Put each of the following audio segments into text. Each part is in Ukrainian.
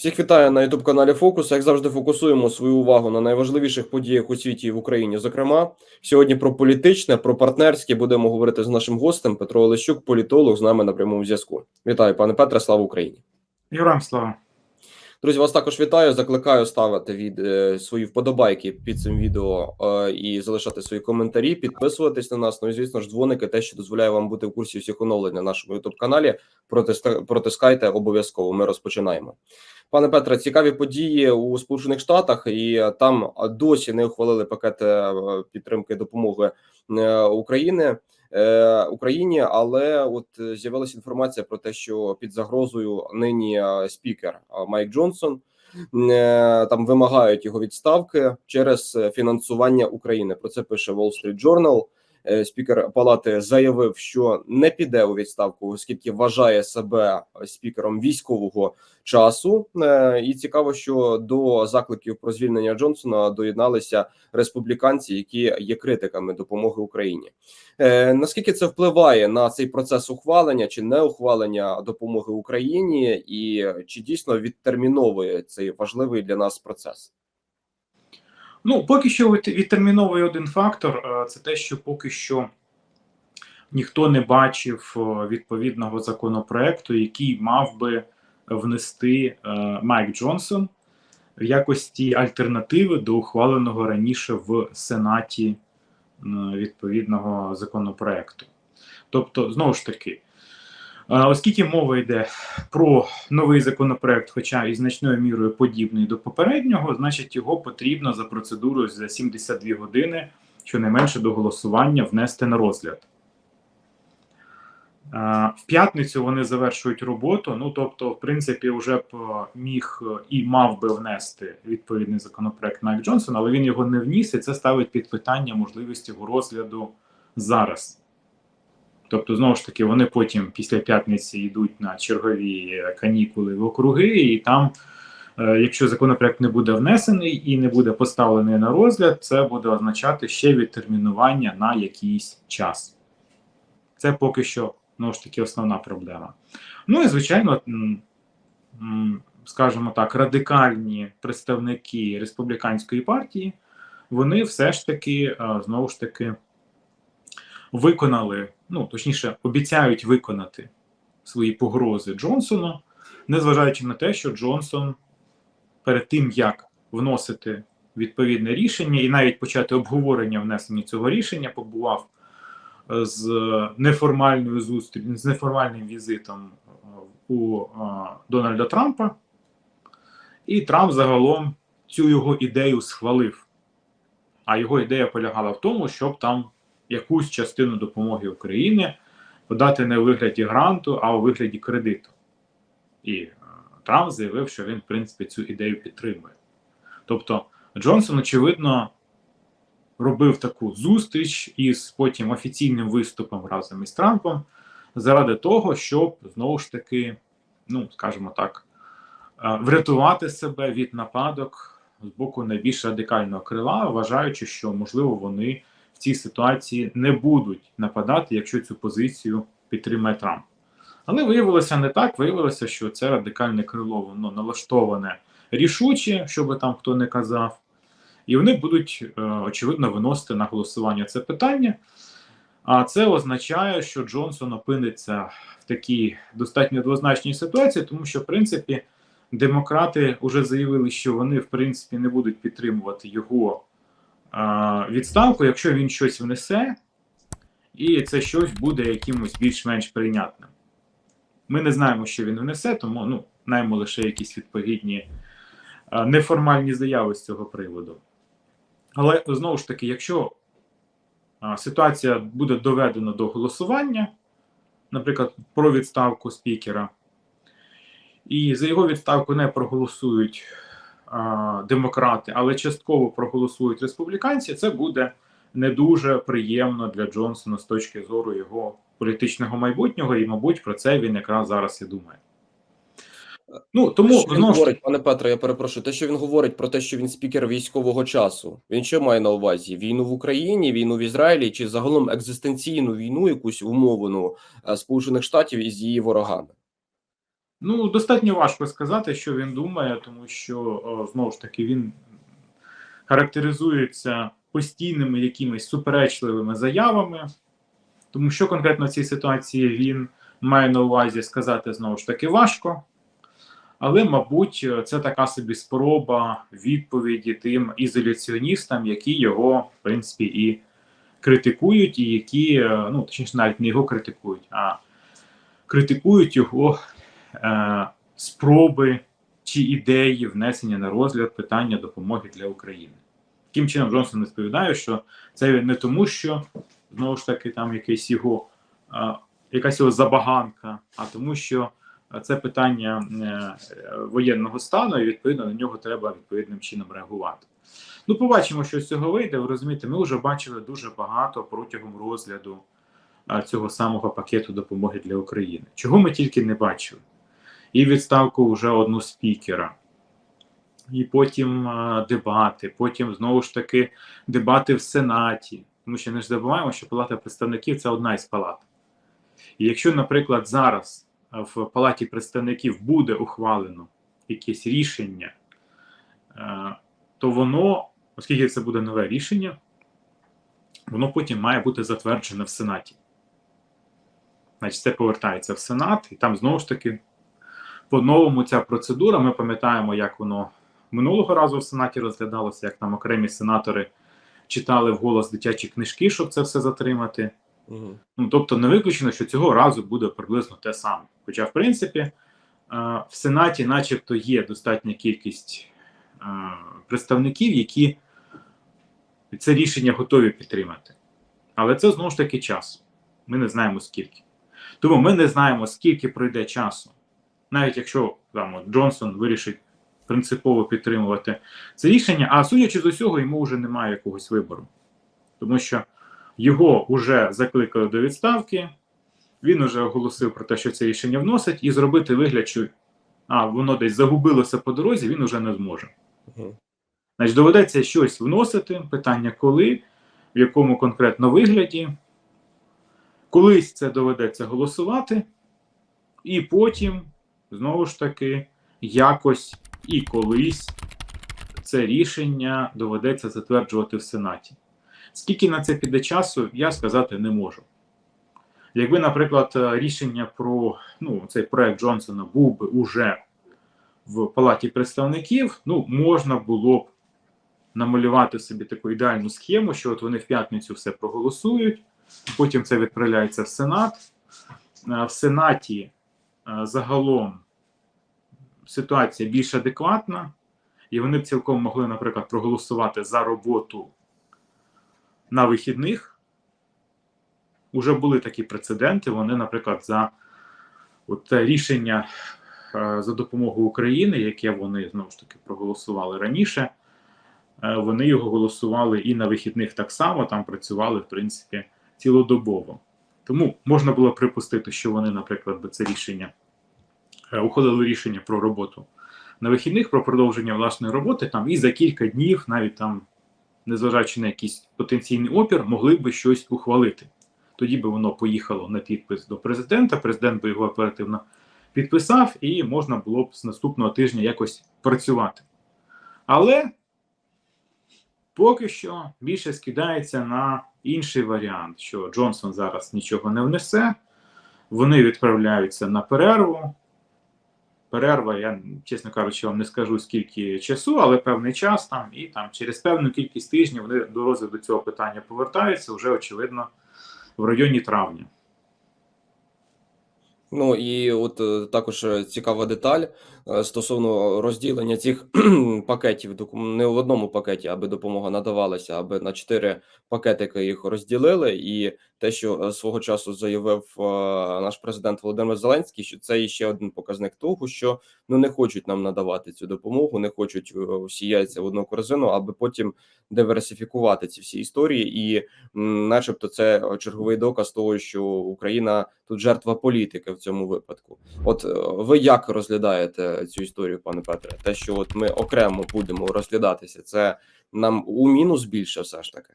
Всіх вітаю на youtube каналі Фокус. Як завжди, фокусуємо свою увагу на найважливіших подіях у світі і в Україні. Зокрема, сьогодні про політичне, про партнерське будемо говорити з нашим гостем Петро Олещук, політолог з нами на прямому зв'язку. Вітаю, пане Петре. Слава Україні! Юрам слава. Друзі, вас також вітаю. Закликаю ставити від е, свої вподобайки під цим відео е, і залишати свої коментарі, підписуватись на нас. Ну і звісно ж, дзвоники, те, що дозволяє вам бути в курсі всіх оновлень на нашому youtube каналі. Протискайте обов'язково. Ми розпочинаємо. Пане Петре, цікаві події у Сполучених Штатах, і там досі не ухвалили пакет е, підтримки допомоги України. Е, Україні, але от е, з'явилася інформація про те, що під загрозою нині е, спікер Майк Джонсон там вимагають його відставки через фінансування України. Про це пише Wall Street Journal. Е, Спікер палати заявив, що не піде у відставку, оскільки вважає себе спікером військового часу. Е, І цікаво, що до закликів про звільнення Джонсона доєдналися республіканці, які є критиками допомоги Україні. Е, Наскільки це впливає на цей процес ухвалення чи не ухвалення допомоги Україні, і чи дійсно відтерміновує цей важливий для нас процес? Ну, поки що від- відтерміновує один фактор: е, це те, що поки що ніхто не бачив е, відповідного законопроекту, який мав би внести е, Майк Джонсон в якості альтернативи до ухваленого раніше в Сенаті відповідного законопроекту. Тобто, знову ж таки, оскільки мова йде про новий законопроект, хоча і значною мірою подібний до попереднього, значить його потрібно за процедурою за 72 години, щонайменше до голосування, внести на розгляд. В п'ятницю вони завершують роботу. Ну тобто, в принципі, вже б міг і мав би внести відповідний законопроект Майк Джонсон, але він його не вніс, і це ставить під питання можливість його розгляду зараз. Тобто, знову ж таки, вони потім після п'ятниці йдуть на чергові канікули в округи, і там, е, якщо законопроект не буде внесений і не буде поставлений на розгляд, це буде означати ще відтермінування на якийсь час. Це поки що, знову ж таки, основна проблема. Ну і звичайно, скажімо так, радикальні представники республіканської партії, вони все ж таки, е, знову ж таки, виконали, ну точніше, обіцяють виконати свої погрози Джонсону, незважаючи на те, що Джонсон перед тим як вносити відповідне рішення і навіть почати обговорення внесення цього рішення, побував е, з неформальною зустріч з неформальним візитом е, у е, Дональда Трампа, і Трамп загалом цю його ідею схвалив. А його ідея полягала в тому, щоб там якусь частину допомоги України подати не у вигляді гранту, а у вигляді кредиту. І е, Трамп заявив, що він, в принципі, цю ідею підтримує. Тобто, Джонсон, очевидно, робив таку зустріч із потім офіційним виступом разом із Трампом заради того, щоб знову ж таки, ну, скажімо так, е, врятувати себе від нападок з боку найбільш радикального крила, вважаючи, що можливо вони цій ситуації не будуть нападати, якщо цю позицію підтримає Трамп. Але виявилося не так. Виявилося, що це радикальне крило воно налаштоване рішуче, що би там хто не казав, і вони будуть е, очевидно виносити на голосування це питання. А це означає, що Джонсон опиниться в такій достатньо двозначній ситуації, тому що, в принципі, демократи вже заявили, що вони в принципі не будуть підтримувати його відставку, якщо він щось внесе, і це щось буде якимось більш-менш прийнятним. Ми не знаємо, що він внесе, тому ну, знаємо лише якісь відповідні неформальні заяви з цього приводу. Але знову ж таки, якщо ситуація буде доведена до голосування, наприклад, про відставку спікера, і за його відставку не проголосують демократи, але частково проголосують республіканці, це буде не дуже приємно для Джонсона з точки зору його політичного майбутнього, і, мабуть, про це він якраз зараз і думає. Ну тому що він говорить, пане Петре, я перепрошую. Те, що він говорить про те, що він спікер військового часу. Він що має на увазі? Війну в Україні, війну в Ізраїлі чи загалом екзистенційну війну, якусь умовлену е, Сполучених Штатів із її ворогами? Ну, достатньо важко сказати, що він думає, тому що знову ж таки він характеризується постійними якимись суперечливими заявами. Тому що конкретно в цій ситуації він має на увазі сказати знову ж таки важко. Але, мабуть, це така собі спроба відповіді тим ізоляціоністам, які його, в принципі, і критикують, і які, е, ну, точніше, навіть не його критикують, а критикують його е, спроби чи ідеї внесення на розгляд питання допомоги для України. Таким чином, Джонсон відповідає, що це не тому, що знову ж таки там якийсь його, е, якась його забаганка, а тому, що це питання е, воєнного стану, і відповідно на нього треба відповідним чином реагувати. Ну, побачимо, що з цього вийде. Ви розумієте, ми вже бачили дуже багато протягом розгляду цього самого пакету допомоги для України. Чого ми тільки не бачили? І відставку вже одну спікера, і потім а, дебати, потім знову ж таки дебати в Сенаті. Тому що не ж забуваємо, що Палата представників це одна із палат. І якщо, наприклад, зараз в Палаті представників буде ухвалено якесь рішення, то воно, оскільки це буде нове рішення, воно потім має бути затверджене в Сенаті. Значить, це повертається в Сенат, і там знову ж таки по-новому ця процедура. Ми пам'ятаємо, як воно минулого разу в Сенаті розглядалося, як там окремі сенатори читали вголос дитячі книжки, щоб це все затримати. Угу. Ну, тобто, не виключено, що цього разу буде приблизно те саме. Хоча, в принципі, е, в Сенаті, начебто, є достатня кількість е, представників, які це рішення готові підтримати. Але це знову ж таки час. Ми не знаємо скільки. Тому ми не знаємо, скільки пройде часу. Навіть якщо там, от, Джонсон вирішить принципово підтримувати це рішення, а судячи з усього, йому вже немає якогось вибору. Тому що його вже закликали до відставки, він вже оголосив про те, що це рішення вносить, і зробити вигляд, що а, воно десь загубилося по дорозі, він уже не зможе. Значить, доведеться щось вносити, питання коли, в якому конкретно вигляді. Колись це доведеться голосувати, і потім, знову ж таки, якось і колись це рішення доведеться затверджувати в Сенаті. Скільки на це піде часу, я сказати не можу. Якби, наприклад, рішення про ну, цей проект Джонсона був би уже в Палаті представників, ну, можна було б намалювати собі таку ідеальну схему, що от вони в п'ятницю все проголосують, потім це відправляється в Сенат. Е, В Сенаті загалом ситуація більш адекватна, і вони б цілком могли, наприклад, проголосувати за роботу на вихідних. Уже були такі прецеденти. Вони, наприклад, за от те рішення е, за допомогою України, яке вони знову ж таки проголосували раніше. е, Вони його голосували і на вихідних так само, там працювали, в принципі, цілодобово. Тому можна було припустити, що вони, наприклад, би це рішення е, ухвалили рішення про роботу на вихідних, про продовження власної роботи, там і за кілька днів, навіть там, незважаючи на якийсь потенційний опір, могли б щось ухвалити. Тоді би воно поїхало на підпис до президента, президент би його оперативно підписав, і можна було б з наступного тижня якось працювати. Але поки що більше скидається на інший варіант, що Джонсон зараз нічого не внесе, вони відправляються на перерву. Перерва, я, чесно кажучи, вам не скажу скільки часу, але певний час там, і там через певну кількість тижнів вони до розгляду цього питання повертаються вже, очевидно, в районі травня. Ну і от е, також е, цікава деталь е, стосовно розділення цих пакетів не в одному пакеті, аби допомога надавалася, аби на чотири пакетики їх розділили. І те, що е, свого часу заявив е, наш президент Володимир Зеленський, що це ще один показник того, що ну не хочуть нам надавати цю допомогу, не хочуть е, всі яйця в одну корзину, аби потім диверсифікувати ці всі історії, і начебто, це черговий доказ того, що Україна тут жертва політики в цьому випадку. От ви як розглядаєте цю історію, пане Петре? Те, що от ми окремо будемо розглядатися, це нам у мінус більше, все ж таки.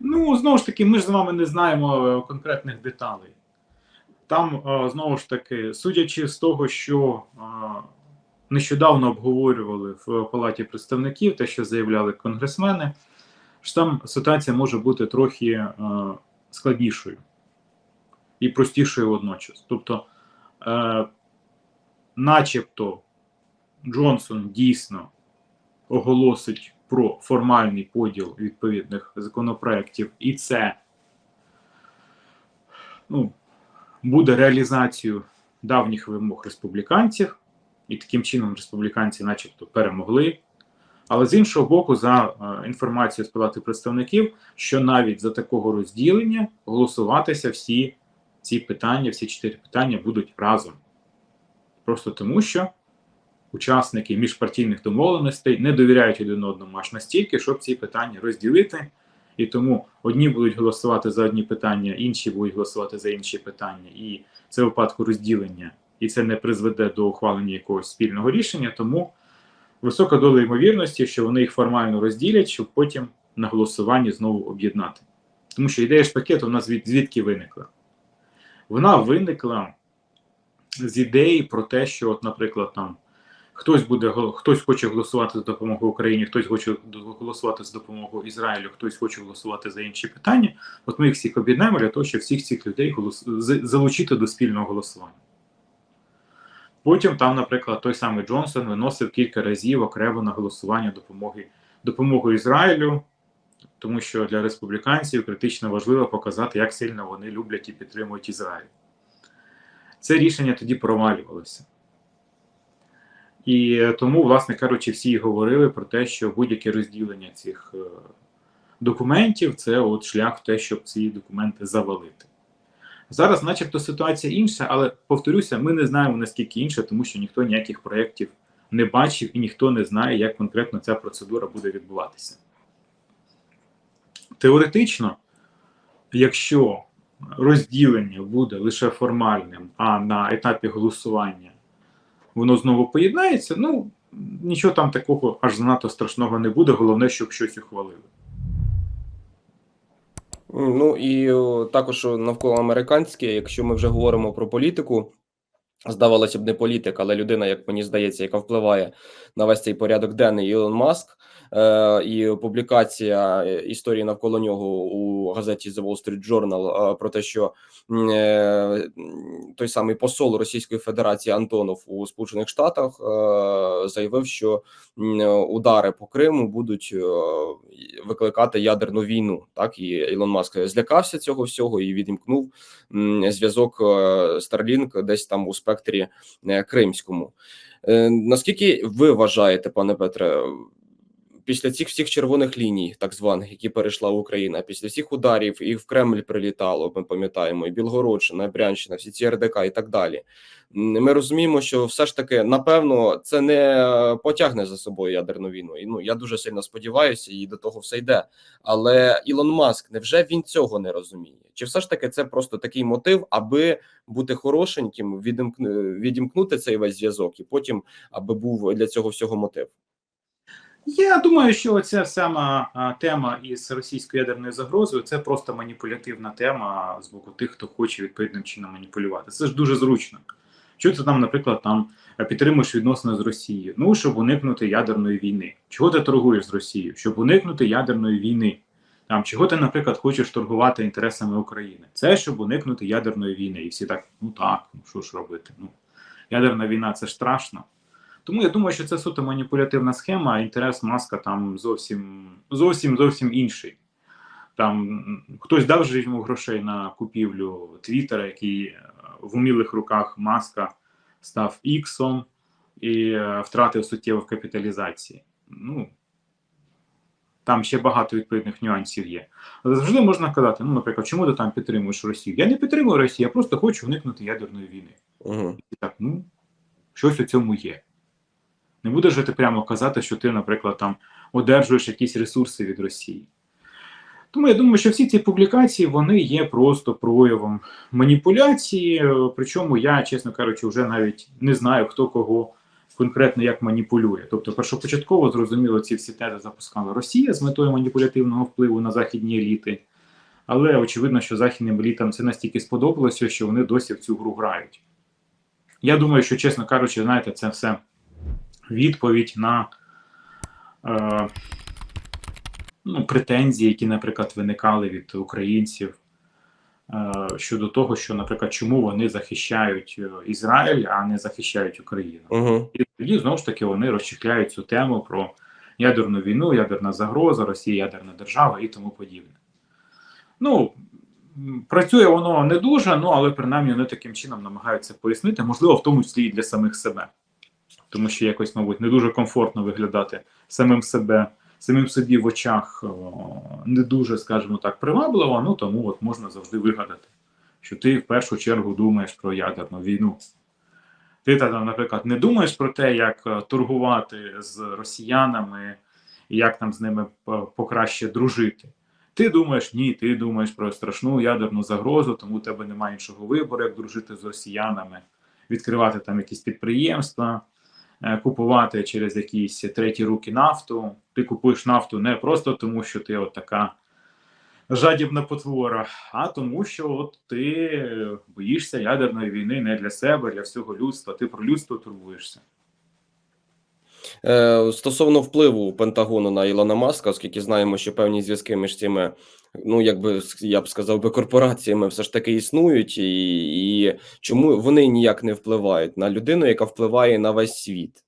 Ну, знову ж таки, ми ж з вами не знаємо е, конкретних деталей. там е, знову ж таки, судячи з того, що е, нещодавно обговорювали в Палаті представників, те, що заявляли конгресмени, що там ситуація може бути трохи складнішою і простішою водночас. Тобто, начебто, Джонсон дійсно оголосить про формальний поділ відповідних законопроєктів, і це ну, буде реалізацією давніх вимог республіканців, і таким чином республіканці, начебто, перемогли. Але з іншого боку, за е, інформацією з Палати представників, що навіть за такого розділення голосуватися всі ці питання, всі чотири питання будуть разом. Просто тому, що учасники міжпартійних домовленостей не довіряють один одному аж настільки, щоб ці питання розділити. І тому одні будуть голосувати за одні питання, інші будуть голосувати за інші питання. І це випадку розділення, і це не призведе до ухвалення якогось спільного рішення. Тому висока доля ймовірності, що вони їх формально розділять, щоб потім на голосуванні знову об'єднати. Тому що ідея ж пакету в нас звідки виникла? Вона виникла з ідеї про те, що, от, наприклад, там хтось буде хтось хоче голосувати за допомогу Україні, хтось хоче голосувати за допомогу Ізраїлю, хтось хоче голосувати за інші питання. От ми їх всіх об'єднаємо для того, щоб всіх цих людей голос... залучити до спільного голосування. Потім там, наприклад, той самий Джонсон виносив кілька разів окремо на голосування допомоги допомогу Ізраїлю, тому що для республіканців критично важливо показати, як сильно вони люблять і підтримують Ізраїль. Це рішення тоді провалювалося. І е, тому, власне кажучи, всі говорили про те, що будь-яке розділення цих е, документів це от шлях в те, щоб ці документи завалити. Зараз, начебто, ситуація інша, але повторюся, ми не знаємо наскільки інша, тому що ніхто ніяких проєктів не бачив і ніхто не знає, як конкретно ця процедура буде відбуватися. Теоретично, якщо розділення буде лише формальним, а на етапі голосування воно знову поєднається, ну нічого там такого аж занадто страшного не буде. Головне, щоб щось ухвалили. Ну і також навколо американське, якщо ми вже говоримо про політику, здавалося б, не політик, але людина, як мені здається, яка впливає на весь цей порядок денний Ілон Маск, е, і публікація е, історії навколо нього у газеті The Wall Street Journal е, про те, що той самий посол Російської Федерації Антонов у Сполучених Штатах заявив, що удари по Криму будуть викликати ядерну війну. Так і Ілон Маск злякався цього всього і відімкнув зв'язок Starlink десь там у спектрі е, кримському. Е, Наскільки ви вважаєте, пане Петре, після цих всіх червоних ліній, так званих, які перейшла Україна, після всіх ударів і в Кремль прилітало, ми пам'ятаємо, і Білгородщина, і Брянщина, всі ці РДК і так далі. Ми розуміємо, що все ж таки, напевно, це не потягне за собою ядерну війну. І ну я дуже сильно сподіваюся, і до того все йде. Але Ілон Маск, невже він цього не розуміє? Чи все ж таки це просто такий мотив, аби бути хорошеньким, відімкнути цей весь зв'язок, і потім аби був для цього всього мотив? Я думаю, що ця сама тема із російською ядерною загрозою це просто маніпулятивна тема з боку тих, хто хоче відповідним чином маніпулювати. Це ж дуже зручно. Що ти там, наприклад, там е, підтримуєш відносини з Росією? Ну, щоб уникнути ядерної війни. Чого ти торгуєш з Росією? Щоб уникнути ядерної війни. Там чого ти, наприклад, хочеш торгувати інтересами України? Це щоб уникнути ядерної війни. І всі так, ну так, ну що ж робити? Ну ядерна війна це ж страшно. Тому я думаю, що це суто маніпулятивна схема, а інтерес маска там зовсім зовсім зовсім інший. Там хтось дав же йому грошей на купівлю Твіттера, який е, в умілих руках маска став іксом і е, втратив суттєво в капіталізації. Ну там ще багато відповідних нюансів є. Але завжди можна казати: ну, наприклад, чому ти там підтримуєш Росію? Я не підтримую Росію, я просто хочу уникнути ядерної війни. Угу. І так, ну, щось у цьому є. Не будеш же ти прямо казати, що ти, наприклад, там одержуєш якісь ресурси від Росії. Тому я думаю, що всі ці публікації вони є просто проявом маніпуляції. Причому я, чесно кажучи, вже навіть не знаю, хто кого конкретно як маніпулює. Тобто, першопочатково зрозуміло, ці всі тези запускала Росія з метою маніпулятивного впливу на західні еліти. Але очевидно, що західним елітам це настільки сподобалося, що вони досі в цю гру грають. Я думаю, що, чесно кажучи, знаєте, це все відповідь на е, ну, претензії, які, наприклад, виникали від українців е, щодо того, що, наприклад, чому вони захищають е, Ізраїль, а не захищають Україну. Угу. І тоді знову ж таки вони розчехляють цю тему про ядерну війну, ядерна загроза, Росія ядерна держава і тому подібне. Ну, працює воно не дуже, ну але принаймні вони таким чином намагаються пояснити, можливо, в тому числі і для самих себе. Тому що якось, мабуть, не дуже комфортно виглядати самим себе, самим собі в очах не дуже, скажімо так, привабливо, ну тому от можна завжди вигадати, що ти в першу чергу думаєш про ядерну війну. Ти там, наприклад, не думаєш про те, як е, торгувати з росіянами, як там з ними покраще дружити. Ти думаєш, ні, ти думаєш про страшну ядерну загрозу, тому у тебе немає іншого вибору, як дружити з росіянами, відкривати там якісь підприємства, е, купувати через якісь треті руки нафту. Ти купуєш нафту не просто тому, що ти от така жадібна потвора, а тому, що от ти боїшся ядерної війни не для себе, для всього людства. Ти про людство турбуєшся. Е, стосовно впливу Пентагону на Ілона Маска, оскільки знаємо, що певні зв'язки між цими, ну якби я б сказав би, корпораціями все ж таки існують, і, і чому вони ніяк не впливають на людину, яка впливає на весь світ?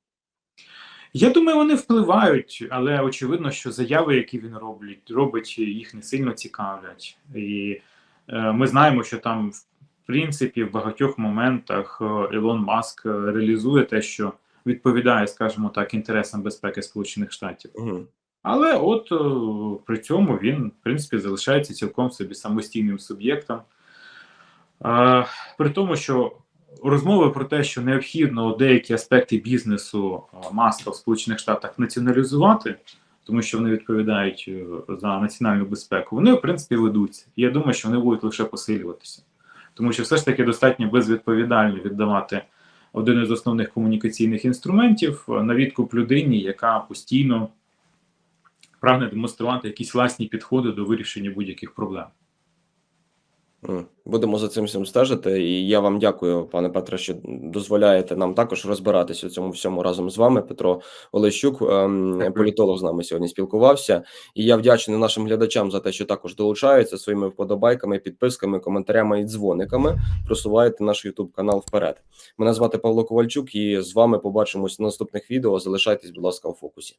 Я думаю, вони впливають, але очевидно, що заяви, які він робить, робить, їх не сильно цікавлять. І е, ми знаємо, що там, в принципі, в багатьох моментах е, Ілон Маск е, реалізує те, що відповідає, скажімо так, інтересам безпеки Сполучених Штатів. Угу. Але от е, при цьому він, в принципі, залишається цілком собі самостійним суб'єктом. Е, при тому, що розмови про те, що необхідно деякі аспекти бізнесу е, маска в Сполучених Штатах націоналізувати, тому що вони відповідають е, за національну безпеку, вони, в принципі, ведуться. І я думаю, що вони будуть лише посилюватися. Тому що все ж таки достатньо безвідповідально віддавати один із основних комунікаційних інструментів е, на відкуп людині, яка постійно прагне демонструвати якісь власні підходи до вирішення будь-яких проблем. Будемо за цим всім стежити. І я вам дякую, пане Петре, що дозволяєте нам також розбиратися у цьому всьому разом з вами. Петро Олещук, ем, політолог, з нами сьогодні спілкувався. І я вдячний нашим глядачам за те, що також долучаються своїми вподобайками, підписками, коментарями і дзвониками. Просуваєте наш YouTube канал вперед. Мене звати Павло Ковальчук, і з вами побачимось в наступних відео. Залишайтесь, будь ласка, у фокусі.